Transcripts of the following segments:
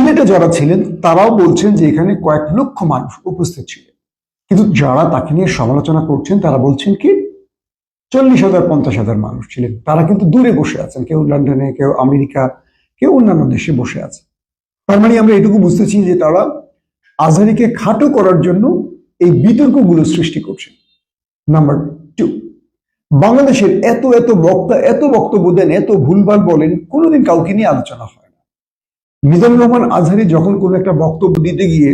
সিলেটে যারা ছিলেন, তারাও বলছেন যে এখানে কয়েক লক্ষ মানুষ উপস্থিত ছিলেন কিন্তু যারা তাকে নিয়ে সমালোচনা করছেন, তারা বলছেন কি, চল্লিশ হাজার, পঞ্চাশ হাজার মানুষ ছিলেন। তারা কিন্তু দূরে বসে আছেন, কেউ লন্ডনে, কেউ আমেরিকা, কেউ অন্যান্য দেশে বসে আছে তার মানে আমরা এটুকু বুঝতেছি যে তারা আজহারিকে খাটো করার জন্য এই বিতর্কগুলো সৃষ্টি করছে নাম্বার টু বাংলাদেশের এত এত বক্তা, এত বক্তব্য দেন, এত ভুলভাল বলেন, কোনোদিন কাউকে নিয়ে আলোচনা হয় মিজানুর রহমান আজহারি যখন কোনো একটা বক্তব্য দিতে গিয়ে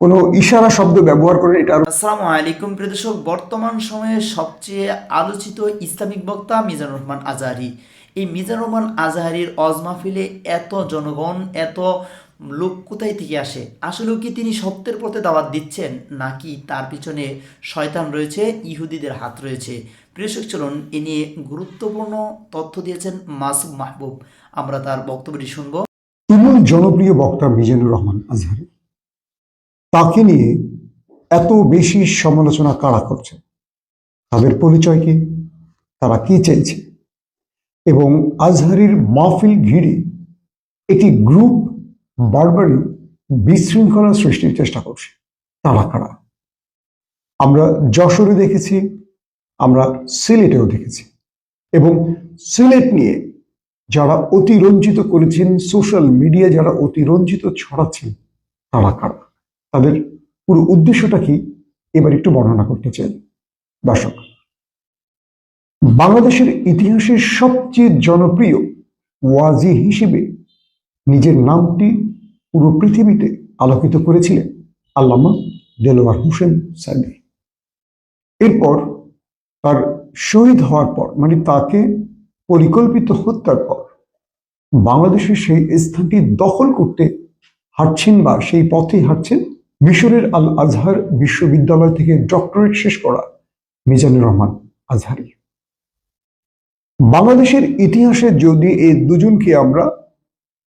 কোনো ইশারা শব্দ ব্যবহার করেন, এটা আসসালামু আলাইকুম প্রিয় দর্শক, বর্তমান সময়ে সবচেয়ে আলোচিত ইসলামিক বক্তা মিজানুর রহমান আজহারি। এই মিজানুর রহমান আজহারির অজ মাহফিলে এত জনগণ, এত লোক কোথায় থেকে আসে? আসলেও কি তিনি সত্যের পথে দাওয়াত দিচ্ছেন? নাকি তার পিছনে শয়তান রয়েছে, ইহুদিদের হাত রয়েছে? প্রিয় দর্শক, চলুন এ নিয়ে গুরুত্বপূর্ণ তথ্য দিয়েছেন মাসুম মাহবুব। আমরা তার বক্তব্যটি শুনব। তুমুল জনপ্রিয় বক্তা মিজানুর রহমান আজহারি। তাকে নিয়ে এত বেশি সমালোচনা কারা করছে তাদের পরিচয় কি? তারা কি চাইছে? এবং আজহারির মাহফিল ঘিরে একটি গ্রুপ বারবারই বিশৃঙ্খলা সৃষ্টির চেষ্টা করছে। তারা কারা? আমরা যশোরে দেখেছি, আমরা সিলেটেও দেখেছি। এবং সিলেট নিয়ে যারা অতিরঞ্জিত করেছেন সোশ্যাল মিডিয়া যারা অতিরঞ্জিত ছড়াচ্ছেন, তারা কারা? তাদের পুরো উদ্দেশ্যটা কি? এবার একটু বর্ণনা করতে চাই। দর্শক, বাংলাদেশের ইতিহাসের সবচেয়ে জনপ্রিয় ওয়াজি হিসেবে নিজের নামটি পুরো পৃথিবীতে আলোকিত করেছিলেন আল্লামা দেলোয়ার হোসেন সাদি এরপর তার শহীদ হওয়ার পর মানে তাকে পরিকল্পিত হত্যার পর বাংলাদেশের সেই স্থানটি দখল করতে হাঁটছেন বা সেই পথেই হাঁটছেন মিশরের আল আজহার বিশ্ববিদ্যালয় থেকে ডক্টরেট শেষ করা মিজানুর রহমান আজহারি। বাংলাদেশের ইতিহাসে যদি এই দুজনকে আমরা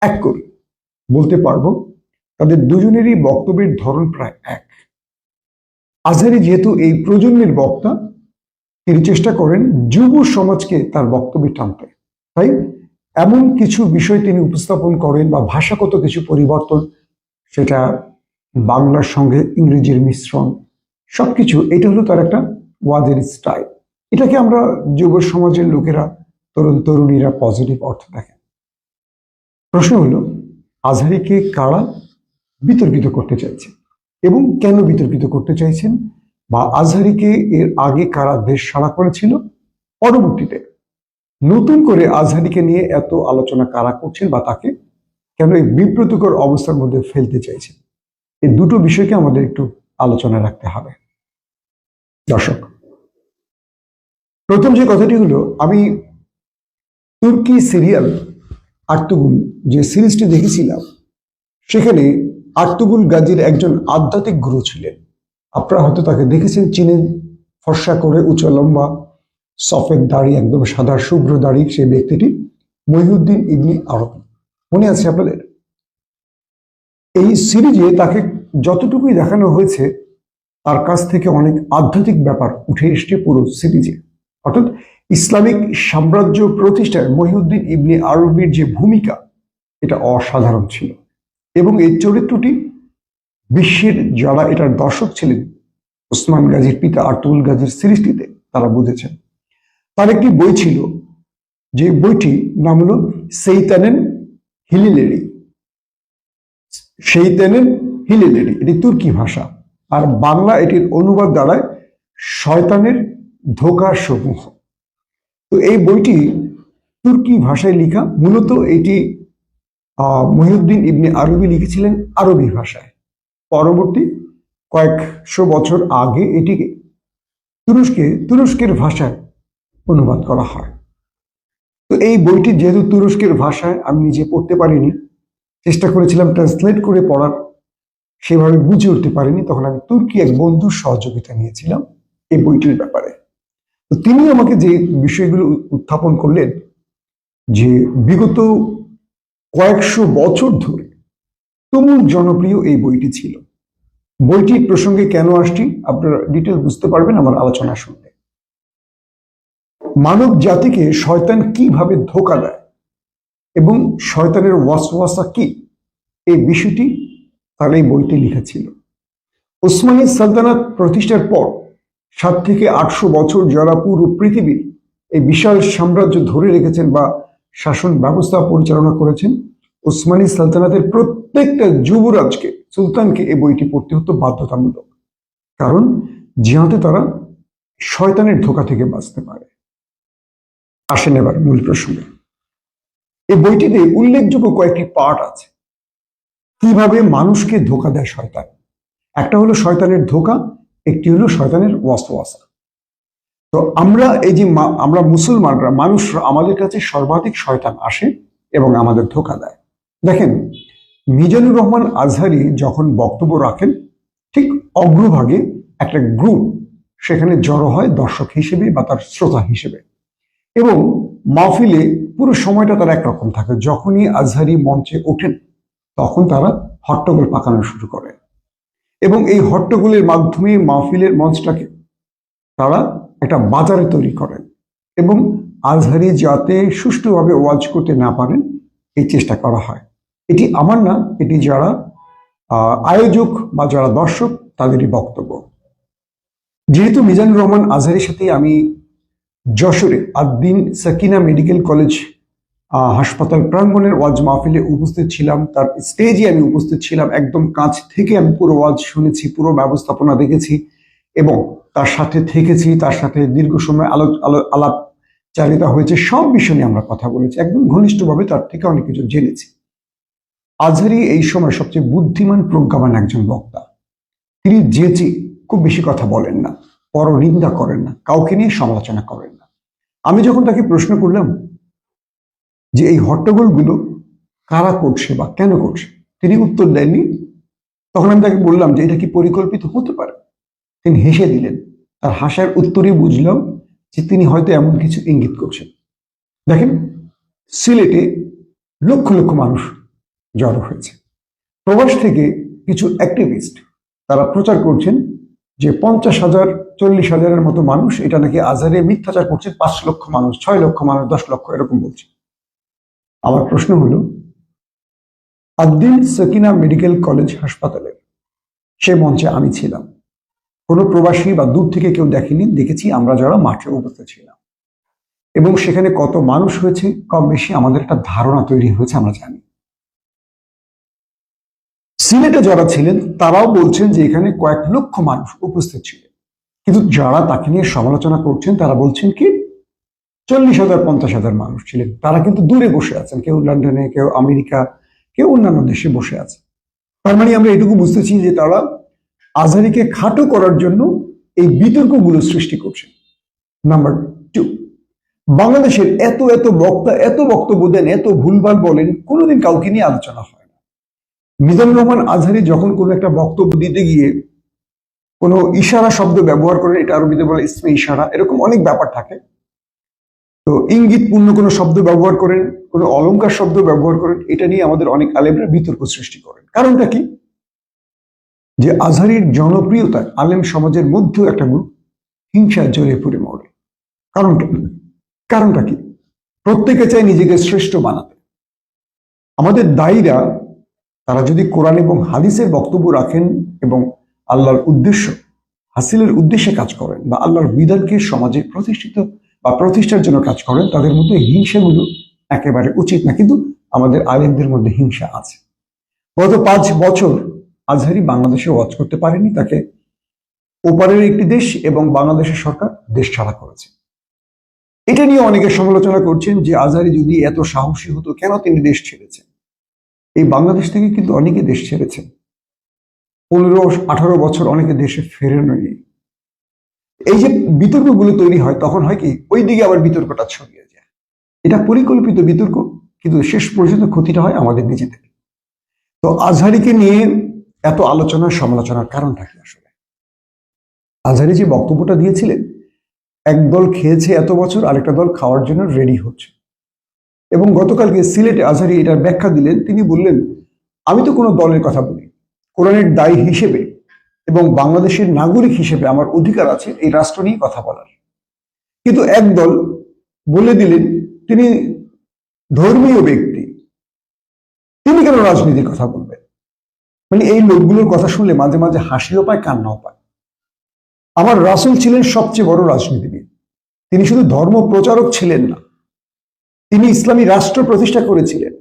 এক করি, বলতে পারব তাদের দুজনেরই বক্তব্যের ধরন প্রায় এক। আজহারি যেহেতু এই প্রজন্মের বক্তা তিনি চেষ্টা করেন যুব সমাজকে তার বক্তব্যে টানতে। তাই এমন কিছু বিষয় তিনি উপস্থাপন করেন বা ভাষাগত কিছু পরিবর্তন, সেটা বাংলার সঙ্গে ইংরেজির মিশ্রণ, সবকিছু, এটা হলো তার একটা ওয়াজের স্টাইল। এটাকে আমরা যুব সমাজের লোকেরা, তরুণ তরুণীরা পজিটিভ অর্থ দেখেন। প্রশ্ন হলো, আজহারিকে কারা বিতর্কিত করতে চাইছে এবং কেন বিতর্কিত করতে চাইছেন? বা আজহারিকে এর আগে কারা দেশ সাড়া করেছিল? পরবর্তীতে নতুন করে আজহারিকে নিয়ে এত আলোচনা কারা করছেন বা তাকে কেন এই বিব্রতকর অবস্থার মধ্যে ফেলতে চাইছেন? এই দুটো বিষয়কে আমাদের একটু আলোচনায় রাখতে হবে। দর্শক, প্রথম যে কথাটি হলো, আমি তুর্কি সিরিয়াল আর্তুগুল যে সিরিজটি দেখেছিলাম, সেখানে আর্তুগুল গাজীর একজন আধ্যাত্মিক গুরু ছিলেন। আপনারা হয়তো তাকে দেখেছেন, চীনে ফর্সা করে উঁচু লম্বা সফেদ দাড়ি, একদম সাদা শুভ্র দাড়ি, সেই ব্যক্তিটি মহিউদ্দিন ইবনি আরবি। মনে আছে আপনাদের? এই সিরিজে তাকে যতটুকুই দেখানো হয়েছে, তার কাছ থেকে অনেক আধ্যাত্মিক ব্যাপার উঠে এসছে পুরো সিরিজে। অর্থাৎ ইসলামিক সাম্রাজ্য প্রতিষ্ঠায় মহিউদ্দিন ইবনি আরবির যে ভূমিকা, এটা অসাধারণ ছিল। এবং এই চরিত্রটি বিশ্বের যারা এটার দর্শক ছিলেন, ওসমান গাজীর পিতা আর্তুল গাজীর সৃষ্টিতে তারা বুঝেছেন। তার একটি বই ছিল, যে বইটি নাম হলো সেইতানেন হিলিলেরি। সেইতানেন হিলিলেরি, এটি তুর্কি ভাষা। আর বাংলা এটির অনুবাদ দ্বারায় শয়তানের ধোকা সমূহ তো এই বইটি তুর্কি ভাষায় লেখা, মূলত এটি মহিউদ্দিন ইবনে আরবি লিখেছিলেন আরবি ভাষায়। পরবর্তী কয়েকশো বছর আগে এটিকে তুরস্কে, তুরস্কের ভাষায় অনুবাদ করা হয়। তো এই বইটি যেহেতু তুরস্কের ভাষায় আমি নিজে পড়তে পারিনি, চেষ্টা করেছিলাম ট্রান্সলেট করে পড়ার, সেভাবে বুঝে উঠতে পারিনি, তখন আমি তুর্কি এক বন্ধুর সহযোগিতা নিয়েছিলাম এই বইটির ব্যাপারে। তো তিনি আমাকে যে বিষয়গুলো উত্থাপন করলেন, যে বিগত কয়েকশো বছর ধরে তুমুল জনপ্রিয় এই বইটি ছিল। বইটি প্রসঙ্গে কেন আসছি আপনারা ডিটেল বুঝতে পারবেন আমার আলোচনা শুনলে মানব জাতিকে শয়তান কীভাবে ধোকা দেয় এবং শয়তানের ওয়াসওয়াসা কি? এই বিষয়টি তার এই বইতে লেখা ছিল। ওসমানী সালতানাত প্রতিষ্ঠার পর সাত থেকে আটশো বছর যারা পুরো পৃথিবীর এই বিশাল সাম্রাজ্য ধরে রেখেছেন বা শাসন ব্যবস্থা পরিচালনা করেছেন, ওসমানী সালতানাতের প্রত্যেকটা যুবরাজকে, সুলতানকে এই বইটি পড়তে হতো বাধ্যতামূলক। কারণ যাতে তারা শয়তানের ধোকা থেকে বাঁচতে পারে। আসেন এবার মূল প্রসঙ্গে। এই বইটিতে উল্লেখযোগ্য কয়েকটি পার্ট আছে। কীভাবে মানুষকে ধোকা দেয় শয়তান? একটা হলো শয়তানের ধোকা, একটি হলো শয়তানের ওয়াসওয়াসা। তো আমরা এই যে আমরা মুসলমানরা, মানুষরা আমাদের কাছে সর্বাধিক শয়তান আসে এবং আমাদের ধোকা দেয়। দেখেন মিজানুর রহমান আজহারি যখন বক্তব্য রাখেন, ঠিক অগ্রভাগে একটা গ্রুপ সেখানে জড়ো হয় দর্শক হিসেবে বা তার শ্রোতা হিসেবে। এবং মাহফিলে পুরো সময়টা তারা একরকম থাকে। যখনই আজহারি মঞ্চে ওঠেন, তখন তারা হট্টগোল পাকানো শুরু করে। এবং এই হট্টগোলের মাধ্যমে মাহফিলের মঞ্চটাকে তারা একটা বাজারে তৈরি করেন এবং আজহারি যাতে সুষ্ঠুভাবে ওয়াজ করতে না পারেন, এই চেষ্টা করা হয়। এটি আমার না, এটি যারা আয়োজক বা যারা দর্শক, তাদেরই বক্তব্য। যেহেতু মিজানুর রহমান আজহারির সাথে আমি যশোরে আদ্দিন সাকিনা মেডিকেল কলেজ হাসপাতাল প্রাঙ্গণের ওয়াজ মাহফিলে উপস্থিত ছিলাম, তার স্টেজে আমি উপস্থিত ছিলাম, একদম কাছ থেকে আমি পুরো ওয়াজ শুনেছি, পুরো ব্যবস্থাপনা দেখেছি এবং তার সাথে থেকেছি, তার সাথে দীর্ঘ সময় আলো, আলাপ চালিত হয়েছে, সব বিষয় নিয়ে আমরা কথা বলেছি, একদম ঘনিষ্ঠভাবে তার থেকে অনেক কিছু জেনেছি। আজহারি এই সময় সবচেয়ে বুদ্ধিমান, প্রজ্ঞাবান একজন বক্তা। তিনি যেচে খুব বেশি কথা বলেন না পরনিন্দা করেন না, কাউকে নিয়ে সমালোচনা করেন না। আমি যখন তাকে প্রশ্ন করলাম যে, এই হট্টগোলগুলো কারা করছে বা কেন করছে? তিনি উত্তর দেননি। তখন আমি তাকে বললাম যে, এটা কি পরিকল্পিত হতে পারে? তিনি হেসে দিলেন। তার হাসার উত্তরে বুঝলাম যে, তিনি হয়তো এমন কিছু ইঙ্গিত করছেন। দেখেন, সিলেটে লক্ষ লক্ষ মানুষ জড়ো হয়েছে। প্রবাস থেকে কিছু অ্যাক্টিভিস্ট তারা প্রচার করছেন যে পঞ্চাশ হাজার, চল্লিশ হাজারের মতো মানুষ এটা নাকি আজারে মিথ্যাচার করছে, পাঁচ লক্ষ মানুষ, ছয় লক্ষ মানুষ, দশ লক্ষ এরকম বলছে। আমার প্রশ্ন হলো আদ্দিন সকিনা মেডিকেল কলেজ হাসপাতালে সে মঞ্চে আমি ছিলাম। কোনো প্রবাসী বা দূর থেকে কেউ দেখেনি, দেখেছি আমরা যারা মাঠে উপস্থিত ছিলাম। এবং সেখানে কত মানুষ হয়েছে, কম বেশি আমাদের একটা ধারণা তৈরি হয়েছে, আমরা জানি। সিলেটে যারা ছিলেন, তারাও বলছেন যে এখানে কয়েক লক্ষ মানুষ উপস্থিত ছিলেন। কিন্তু যারা তাকে নিয়ে সমালোচনা করছেন, তারা বলছেন কি, চল্লিশ হাজার, পঞ্চাশ হাজার মানুষ ছিলেন। তারা কিন্তু দূরে বসে আছেন, কেউ লন্ডনে, কেউ আমেরিকা, কেউ অন্যান্য দেশে বসে আছে তার মানে আমরা এটুকু বুঝতেছি যে তারা আজহারিকে খাটো করার জন্য এই বিতর্কগুলো সৃষ্টি করছে নাম্বার টু, বাংলাদেশের এত এত বক্তা, এত বক্তব্য দেন, এত ভুলভাল বলেন, কোনোদিন কাউকে নিয়ে আলোচনা হয় মিজানুর রহমান আজহারি যখন কোনো একটা বক্তব্য দিতে গিয়ে কোনো ইশারা শব্দ ব্যবহার করেন, এটা আরবিতে বলে ইসমে ইশারা, এরকম অনেক ব্যাপার থাকে। তো ইঙ্গিতপূর্ণ কোনো শব্দ ব্যবহার করেন, কোনো অলংকার শব্দ ব্যবহার করেন, এটা নিয়ে আমাদের অনেক আলেমরা বিতর্ক সৃষ্টি করেন। কারণটা কি? যে আজহারির জনপ্রিয়তা আলেম সমাজের মধ্যেও একটা গ্রুপ হিংসা জড়িয়ে পড়ে মরে। কারণটা কারণটা কি? প্রত্যেকে চায় নিজেকে শ্রেষ্ঠ বানাতে। আমাদের দায়ীরা তারা যদি কোরআন এবং হাদিসের বক্তব্য রাখেন এবং আল্লাহর উদ্দেশ্য, হাসিলের উদ্দেশ্যে কাজ করেন বা আল্লাহর বিধানকে সমাজে প্রতিষ্ঠিত বা প্রতিষ্ঠার জন্য কাজ করেন, তাদের মধ্যে হিংসাগুলো একেবারে উচিত না। কিন্তু আমাদের আলেমদের মধ্যে হিংসা আছে। গত পাঁচ বছর আজহারি বাংলাদেশে ওয়াজ করতে পারেনি, তাকে ওপারের একটি দেশ এবং বাংলাদেশের সরকার দেশ ছাড়া করেছে। এটা নিয়ে অনেকে সমালোচনা করছেন যে আজহারি যদি এত সাহসী হতো, কেন তিনি দেশ ছেড়েছেন? এই বাংলাদেশ থেকে কিন্তু অনেকে দেশ ছেড়েছেন পনেরো, আঠারো বছর অনেকে দেশে ফেরেননি। এই যে বিতর্কগুলো তৈরি হয়, তখন হয় কি ওই দিকে আবার বিতর্কটা ছড়িয়ে যায়। এটা পরিকল্পিত বিতর্ক, কিন্তু শেষ পর্যন্ত ক্ষতিটা হয় আমাদের নিজেদের। তো আজহারিকে নিয়ে এত আলোচনা, সমালোচনার কারণটা কি আসলে? আজহারি যে বক্তব্যটা দিয়েছিলেন এক দল খেয়েছে এত বছর, আরেকটা দল খাওয়ার জন্য রেডি হচ্ছে। এবং গতকালকে সিলেটে আজহারি এটার ব্যাখ্যা দিলেন, তিনি বললেন, আমি তো কোনো দলের কথা বলি। কোরআনের দায়ী হিসেবে এবং বাংলাদেশের নাগরিক হিসেবে আমার অধিকার আছে এই রাষ্ট্র নিয়ে কথা বলার। কিন্তু এক দল বলে দিলেন, তিনি ধর্মীয় ব্যক্তি। তিনি কেন রাজনীতির কথা বলবেন? মানে এই লোকগুলোর কথা শুনলে মাঝে মাঝে হাসিও পায়, কান্নাও পায়। আমার রাসুল ছিলেন সবচেয়ে বড় রাজনীতিবিদ। তিনি শুধু ধর্ম প্রচারক ছিলেন না তিনি ইসলামী রাষ্ট্র প্রতিষ্ঠা করেছিলেন।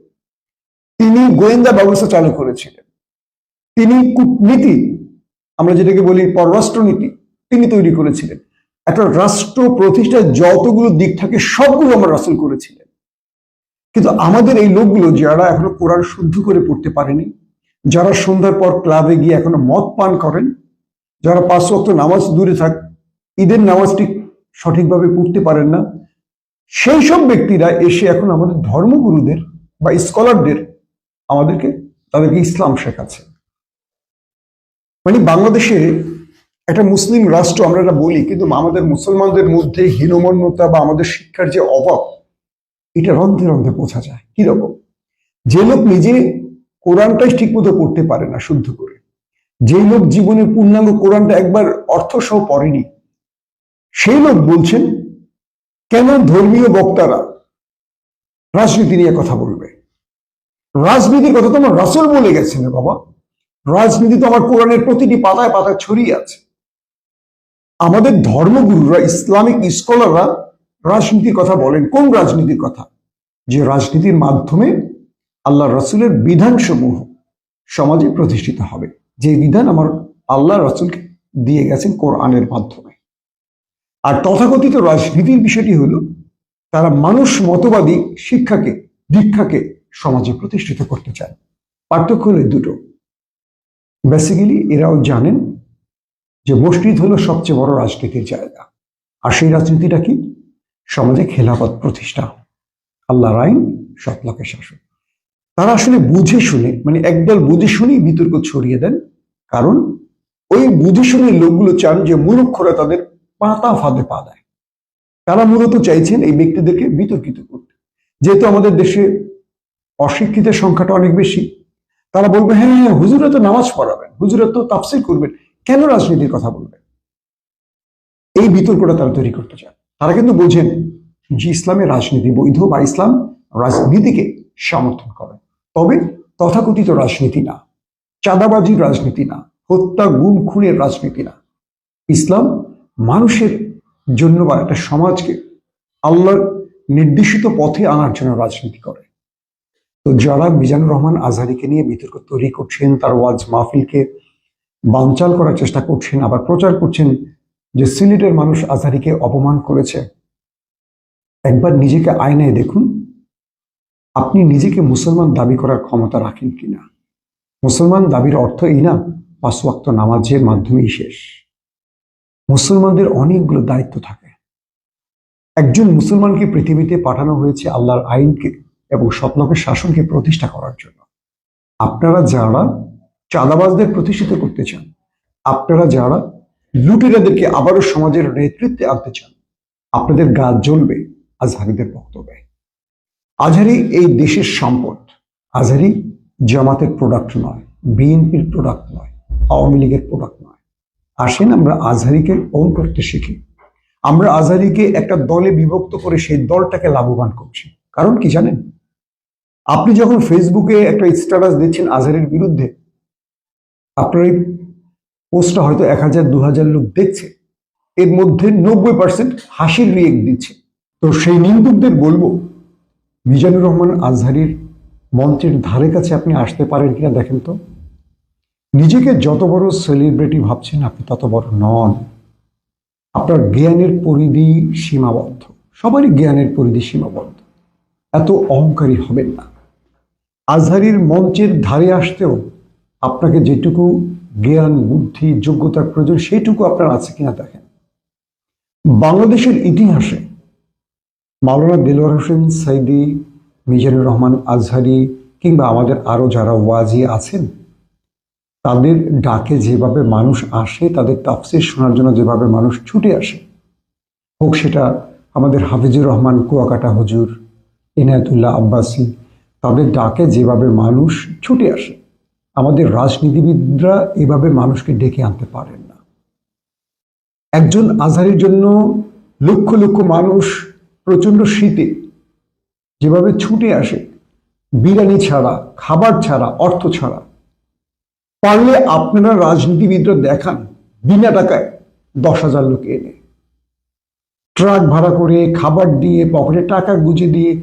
তিনি গোয়েন্দা ব্যবস্থা চালু করেছিলেন। তিনি কূটনীতি, আমরা যেটাকে বলি পররাষ্ট্রনীতি, তিনি তৈরি করেছিলেন। একটা রাষ্ট্র প্রতিষ্ঠার যতগুলো দিক থাকে, সবগুলো আমার রাসুল করেছিলেন। কিন্তু আমাদের এই লোকগুলো, যারা এখনও কোরআন শুদ্ধ করে পড়তে পারেনি, যারা সন্ধ্যার পর ক্লাবে গিয়ে এখনও মদ পান করেন, যারা পাঁচ নামাজ দূরে থাক, ঈদের নামাজটি সঠিকভাবে পড়তে পারেন না সেই সব ব্যক্তিরা এসে এখন আমাদের ধর্মগুরুদের বা স্কলারদের আমাদেরকে, তাদেরকে ইসলাম শেখাচ্ছে। মানে বাংলাদেশে একটা মুসলিম রাষ্ট্র আমরা এটা বলি, কিন্তু আমাদের মুসলমানদের মধ্যে হীনমন্যতা বা আমাদের শিক্ষার যে অভাব, এটা রন্ধে রন্ধে বোঝা যায়। কীরকম যে লোক নিজে কোরআনটাই ঠিকমতো পড়তে পারে না শুদ্ধ করে, যে লোক জীবনে পূর্ণাঙ্গ কোরআনটা একবার অর্থ সহ পড়েনি, সেই লোক বলছেন কেন ধর্মীয় বক্তারা রাজনীতি নিয়ে কথা বলবে? রাজনীতির কথা তো আমার রাসুল বলে গেছেন বাবা। রাজনীতি তো আমার কোরআনের প্রতিটি পাতায় পাতায় ছড়িয়ে আছে। আমাদের ধর্মগুরুরা, ইসলামিক স্কলাররা রাজনীতির কথা বলেন। কোন রাজনীতির কথা? যে রাজনীতির মাধ্যমে আল্লাহ রাসুলের বিধানসমূহ সমাজে প্রতিষ্ঠিত হবে। যে বিধান আমার আল্লাহ রাসুলকে দিয়ে গেছেন কোরআনের মাধ্যমে। আর তথাকথিত রাজনীতির বিষয়টি হলো, তারা মানুষ মতবাদী শিক্ষাকে, দীক্ষাকে সমাজে প্রতিষ্ঠিত করতে চায়। পার্থক্য হলো দুটো। বেসিক্যালি এরাও জানেন যে মসজিদ হলো সবচেয়ে বড় রাজনীতির জায়গা। আর সেই রাজনীতিটা কি? সমাজে খেলাফত প্রতিষ্ঠা। আল্লাহর আইন সৎলাকে শাসন। তারা আসলে বুঝে শুনে মানে একদল বুঝে শুনেই বিতর্ক ছড়িয়ে দেন। কারণ ওই বুঝে শুনে লোকগুলো চান যে মূর্খরা তাদের পাতা ফাঁদে পা দেয়। তারা মূলত চাইছেন এই ব্যক্তিদেরকে বিতর্কিত করতে। যেহেতু আমাদের দেশে অশিক্ষিতের সংখ্যাটা অনেক বেশি, তারা বলবে হ্যাঁ হ্যাঁ হুজুরা তো নামাজ পড়াবেন, হুজুরা তো তাফসির করবেন, কেন রাজনীতির কথা বলবেন? এই বিতর্কটা তারা তৈরি করতে চান তারা কিন্তু বোঝেন যে ইসলামের রাজনীতি বৈধ বা ইসলাম রাজনীতিকে সমর্থন করে। তবে তথাকথিত রাজনীতি না, চাঁদাবাজির রাজনীতি না, হত্যা, গুম, খুনের রাজনীতি না। ইসলাম মানুষের জন্য বা একটা সমাজকে আল্লাহর নির্দেশিত পথে আনার জন্য রাজনীতি করে। তো যারা মিজানুর রহমান আজহারিকে নিয়ে বিতর্ক তৈরি করছেন, তার ওয়াজ মাহফিলকে বানচাল করার চেষ্টা করছেন, আবার প্রচার করছেন যে সিলেটের মানুষ আজহারিকে অপমান করেছে, একবার নিজেকে আয়নায় দেখুন, আপনি নিজেকে মুসলমান দাবি করার ক্ষমতা রাখেন কিনা? মুসলমান দাবির অর্থ এই না, পাঁচ ওয়াক্ত নামাজের মাধ্যমেই শেষ। মুসলমানদের অনেকগুলো দায়িত্ব থাকে। একজন মুসলমানকে পৃথিবীতে পাঠানো হয়েছে আল্লাহর আইনকে এবং সৎলোকের শাসনকে প্রতিষ্ঠা করার জন্য। আপনারা যারা চাঁদাবাজদের প্রতিষ্ঠিত করতে চান, আপনারা যারা লুটেরাদেরকে আবারও সমাজের নেতৃত্বে আনতে চান, আপনাদের গা জ্বলবে আজহারিদের বক্তব্যে আজহারি এই দেশের সম্পদ। আজহারি জামাতের প্রোডাক্ট নয়, বিএনপির প্রোডাক্ট নয়, আওয়ামী লীগের প্রোডাক্ট নয়। আসেন, আমরা আজহারিকে ওন করতে শিখি। আমরা আজহারিকে একটা দলে বিভক্ত করে সেই দলটাকে লাভবান করছি। কারণ কি জানেন? আপনি যখন ফেসবুকে একটা স্ট্যাটাস দিচ্ছেন আজহারের বিরুদ্ধে, আপনার এই পোস্টটা হয়তো এক হাজার, দু হাজার লোক দেখছে। এর মধ্যে নব্বই পার্সেন্ট হাসির রিয়েক্ট দিচ্ছে। তো সেই নিন্দুকদের বলব, মিজানুর রহমান আজহারির মঞ্চের ধারে কাছে আপনি আসতে পারেন কিনা দেখেন তো। নিজেকে যত বড় সেলিব্রিটি ভাবছেন, আপনি তত বড় নন। আপনার জ্ঞানের পরিধি সীমাবদ্ধ। সবারই জ্ঞানের পরিধি সীমাবদ্ধ। এত অহংকারী হবেন না। আজহারির মঞ্চের ধারে আসতেও আপনাকে যেটুকু জ্ঞান, বুদ্ধি, যোগ্যতার প্রয়োজন, সেইটুকু আপনার আছে কিনা দেখেন। বাংলাদেশের ইতিহাসে মাওলানা দিলওয়ার হোসেন সাইদি, মিজানুর রহমান আজহারি কিংবা আমাদের আরও যারা ওয়াজি আছেন তাদের ডাকে যেভাবে মানুষ আসে, তাদের তাফসির শোনার জন্য যেভাবে মানুষ ছুটে আসে। হোক সেটা আমাদের হাফিজুর রহমান কুয়াকাটা হুজুর ইনায়তুল্লাহ আব্বাসি, তাদের ডাকে যেভাবে মানুষ ছুটে আসে, আমাদের রাজনীতিবিদরা এভাবে মানুষকে ডেকে আনতে পারেন না। একজন আজহারের জন্য লক্ষ লক্ষ মানুষ প্রচণ্ড শীতে যেভাবে ছুটে আসে, বিরিয়ানি ছাড়া, খাবার ছাড়া, অর্থ ছাড়া পারলে আপনারা রাজনীতিবিদরা দেখান, বিনা টাকায় দশ হাজার লোক এনে। ট্রাক ভাড়া করে, খাবার দিয়ে, পকেটে টাকা গুজে দিয়ে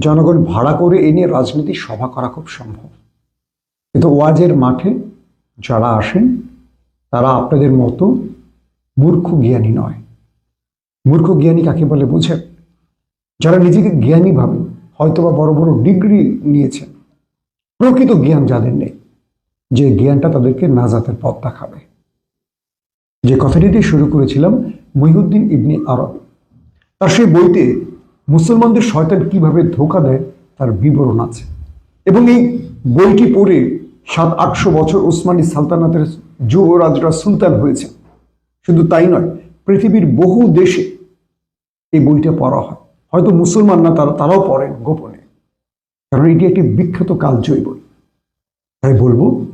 জনগণ ভাড়া করে এনে রাজনীতির সভা করা খুব সম্ভব। কিন্তু ওয়াজের মাঠে যারা আসেন, তারা আপনাদের মতো মূর্খ জ্ঞানী নয়। মূর্খ জ্ঞানী কাকে বলে বুঝেন? যারা নিজেকে জ্ঞানী ভাবেন, হয়তোবা বড় বড় ডিগ্রি নিয়েছেন, প্রকৃত জ্ঞান যাদের নেই। যে জ্ঞানটা তাদেরকে নাজাতের পথ দেখাবে। যে কথাটি দিয়ে শুরু করেছিলাম, মহিউদ্দিন ইবনি আরবি। তার সেই বইতে মুসলমানদের শয়তান কীভাবে ধোকা দেয়, তার বিবরণ আছে। এবং এই বইটি পড়ে সাত, আটশো বছর ওসমানী সালতানাতের যুবরাজরা সুলতান হয়েছে। শুধু তাই নয়, পৃথিবীর বহু দেশে এই বইটা পড়া হয়। হয়তো মুসলমান না, তারা, তারাও পড়েন গোপনে। কারণ এটি একটি বিখ্যাত কালজয়ী বই। তাই বলব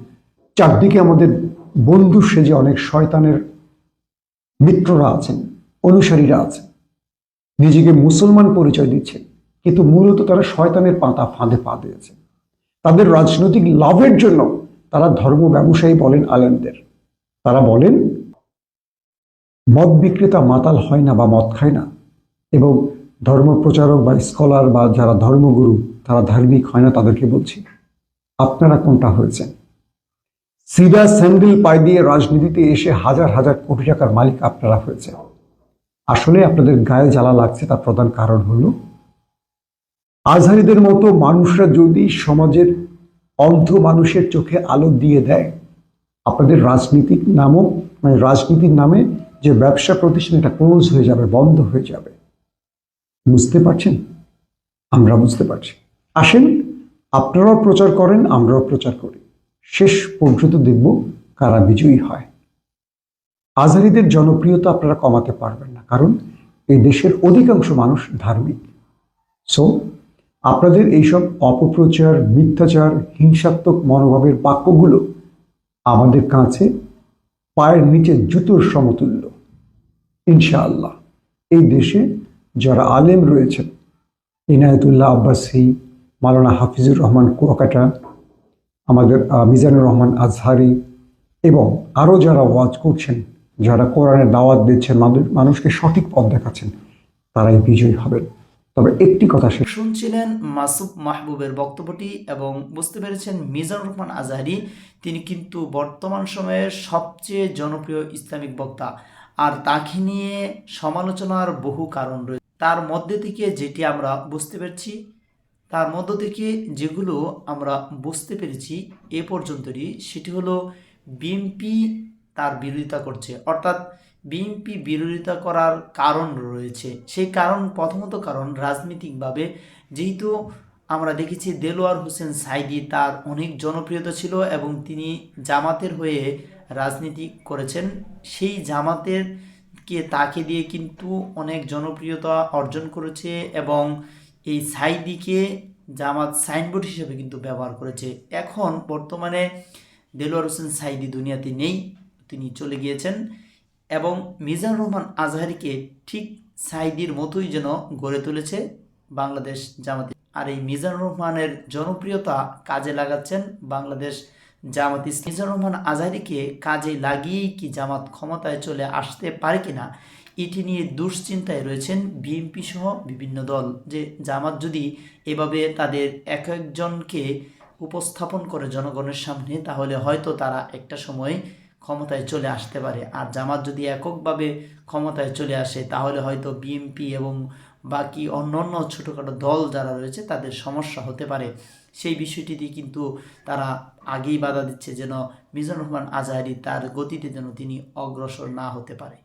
চারদিকে আমাদের বন্ধু সেজে অনেক শয়তানের মিত্ররা আছেন, অনুসারীরা আছেন। নিজেকে মুসলমান পরিচয় দিচ্ছে কিন্তু মূলত তারা শয়তানের পাতা ফাঁদে পা দিয়েছে। তাদের রাজনৈতিক লাভের জন্য তারা ধর্ম ব্যবসায়ী বলেন আলেমদের। তারা বলেন, মদ বিক্রেতা মাতাল হয় না বা মদ খায় না, এবং ধর্ম প্রচারক বা স্কলার বা যারা ধর্মগুরু, তারা ধার্মিক হয় না তাদেরকে বলছি। আপনারা কোনটা হয়েছেন? সিধা স্যান্ডেল পায়ে দিয়ে রাজনীতিতে এসে হাজার হাজার কোটি টাকার মালিক আপনারা হয়েছে আসলে আপনাদের গায়ে জ্বালা লাগছে তার প্রধান কারণ হলো, আজহারিদের মতো মানুষরা যদি সমাজের অন্ধ মানুষের চোখে আলো দিয়ে দেয়, আপনাদের রাজনীতিক নামও মানে রাজনীতির নামে যে ব্যবসা প্রতিষ্ঠান, এটা ক্লোজ হয়ে যাবে, বন্ধ হয়ে যাবে। বুঝতে পারছেন? আমরা বুঝতে পারছি। আসেন, আপনারাও প্রচার করেন, আমরাও প্রচার করি। শেষ পর্যন্ত দেখব কারা বিজয়ী হয়। আজহারিদের জনপ্রিয়তা আপনারা কমাতে পারবেন না, কারণ এই দেশের অধিকাংশ মানুষ ধার্মিক। সো আপনাদের এইসব অপপ্রচার, মিথ্যাচার, হিংসাত্মক মনোভাবের বাক্যগুলো আমাদের কাছে পায়ের নিচে জুতোর সমতুল্য। ইনশাআল্লাহ, এই দেশে যারা আলেম রয়েছেন ইনায়তুল্লাহ আব্বাসি মালানা হাফিজুর রহমান কুয়াকাটা আমাদের মিজানুর রহমান আজহারি এবং আরও যারা ওয়াজ করছেন, যারা কোরআনের দাওয়াত দিচ্ছেন মানুষ- মানুষকে সঠিক পথ দেখাচ্ছেন, তারাই বিজয়ী হবেন। তবে একটি কথা শুনছিলেন মাসুব মাহবুবের বক্তব্যটি এবং বুঝতে পেরেছেন মিজানুর রহমান আজহারি, তিনি কিন্তু বর্তমান সময়ের সবচেয়ে জনপ্রিয় ইসলামিক বক্তা। আর তাকে নিয়ে সমালোচনার বহু কারণ রয়েছে। তার মধ্যে থেকে যেটি আমরা বুঝতে পেরেছি তার মধ্য থেকে যেগুলো আমরা বুঝতে পেরেছি এ পর্যন্তই, সেটি হলো বিএনপি তার বিরোধিতা করছে। অর্থাৎ বিএনপি বিরোধিতা করার কারণ রয়েছে। সেই কারণ, প্রথমত কারণ রাজনৈতিকভাবে যেহেতু আমরা দেখেছি দেলোয়ার হোসেন সাইদি তার অনেক জনপ্রিয়তা ছিল এবং তিনি জামাতের হয়ে রাজনীতি করেছেন। সেই জামাতের কে তাকে দিয়ে কিন্তু অনেক জনপ্রিয়তা অর্জন করেছে এবং এই সাইদিকে জামাত সাইনবোর্ড হিসেবে কিন্তু ব্যবহার করেছে এখন বর্তমানে দেলোয়ার হোসেন সাইদি দুনিয়াতে নেই, তিনি চলে গিয়েছেন এবং মিজানুর রহমান আজহারিকে ঠিক সাইদির মতোই যেন গড়ে তুলেছে বাংলাদেশ জামাতে আর এই মিজানুর রহমানের জনপ্রিয়তা কাজে লাগাচ্ছেন বাংলাদেশ জামাত। মিজানুর রহমান আজহারিকে কাজে লাগিয়েই কি জামাত ক্ষমতায় চলে আসতে পারে কিনা এটি নিয়ে দুশ্চিন্তায় রয়েছেন বিএনপি সহ বিভিন্ন দল যে জামাত যদি এভাবে তাদের এক একজনকে উপস্থাপন করে জনগণের সামনে, তাহলে হয়তো তারা একটা সময় ক্ষমতায় চলে আসতে পারে। আর জামাত যদি এককভাবে ক্ষমতায় চলে আসে, তাহলে হয়তো বিএনপি এবং বাকি অন্যান্য ছোটোখাটো দল যারা রয়েছে, তাদের সমস্যা হতে পারে। সেই বিষয়টিতে কিন্তু তারা আগেই বাধা দিচ্ছে যেন মিজানুর রহমান আজহারি তার গতিতে যেন তিনি অগ্রসর না হতে পারে।